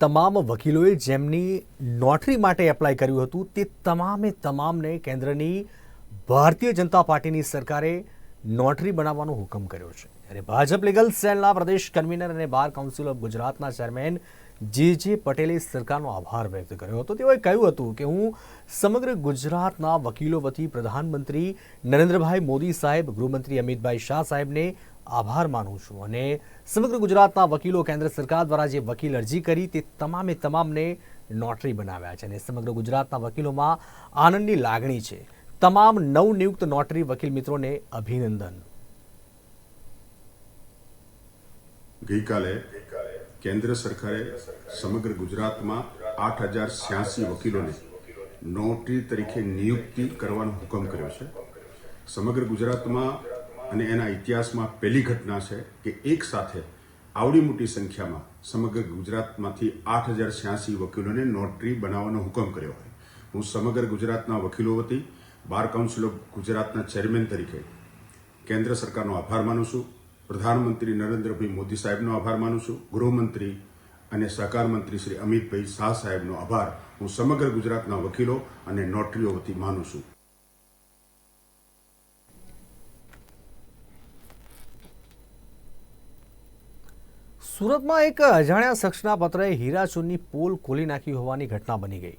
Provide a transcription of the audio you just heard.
તમામ વકીલોએ જેમની નોટરી માટે એપ્લાય કર્યું હતું, તે તમામે તમામને કેન્દ્રની ભારતીય જનતા પાર્ટીની સરકારે નોટરી બનાવવાનો હુકમ કર્યો છે. અને ભાજપ લીગલ સેલના પ્રદેશ કન્વીનર અને બાર કાઉન્સિલ ઓફ ગુજરાતના ચેરમેન જે જે પટેલે સરકારનો આભાર વ્યક્ત કર્યો હતો, તેઓએ કહ્યું હતું કે હું સમગ્ર ગુજરાતના વકીલો વતી પ્રધાનમંત્રી નરેન્દ્રભાઈ મોદી સાહેબ, ગૃહમંત્રી અમિતભાઈ શાહ સાહેબને આભાર માનું છું અને સમગ્ર ગુજરાતના વકીલો કેન્દ્ર સરકાર દ્વારા જે વકીલ અરજી કરી તે તમામે તમામને નોટરી બનાવ્યા છે અને સમગ્ર ગુજરાતના વકીલોમાં આનંદની લાગણી છે. તમામ નવનિયુક્ત નોટરી વકીલ મિત્રોને અભિનંદન. ગઈકાલે કેન્દ્ર સરકારે સમગ્ર ગુજરાતમાં આઠ હજાર છ્યાસી વકીલોને નોટરી તરીકે નિયુક્તિ કરવાનો હુકમ કર્યો છે. સમગ્ર ગુજરાતમાં અને એના ઇતિહાસમાં પહેલી ઘટના છે કે એક સાથે આવડી મોટી સંખ્યામાં સમગ્ર ગુજરાતમાંથી આઠ હજાર છ્યાસી વકીલોને નોટરી બનાવવાનો હુકમ કર્યો હોય. હું સમગ્ર ગુજરાતના વકીલો વતી બાર કાઉન્સિલ ઓફ ગુજરાતના ચેરમેન તરીકે કેન્દ્ર સરકારનો આભાર માનું છું, પ્રધાનમંત્રી નરેન્દ્રભાઈ મોદી સાહેબનો આભાર માનું છું, ગૃહમંત્રી અને સહકાર મંત્રી શ્રી અમિતભાઈ શાહ સાહેબનો આભાર હું સમગ્ર ગુજરાતના વકીલો અને નોટરીઓ વતી માનું છું. સુરતમાં એક અજાણ્યા શખ્સના પત્રએ હીરાચૂનની પોલ ખોલી નાખી હોવાની ઘટના બની ગઈ.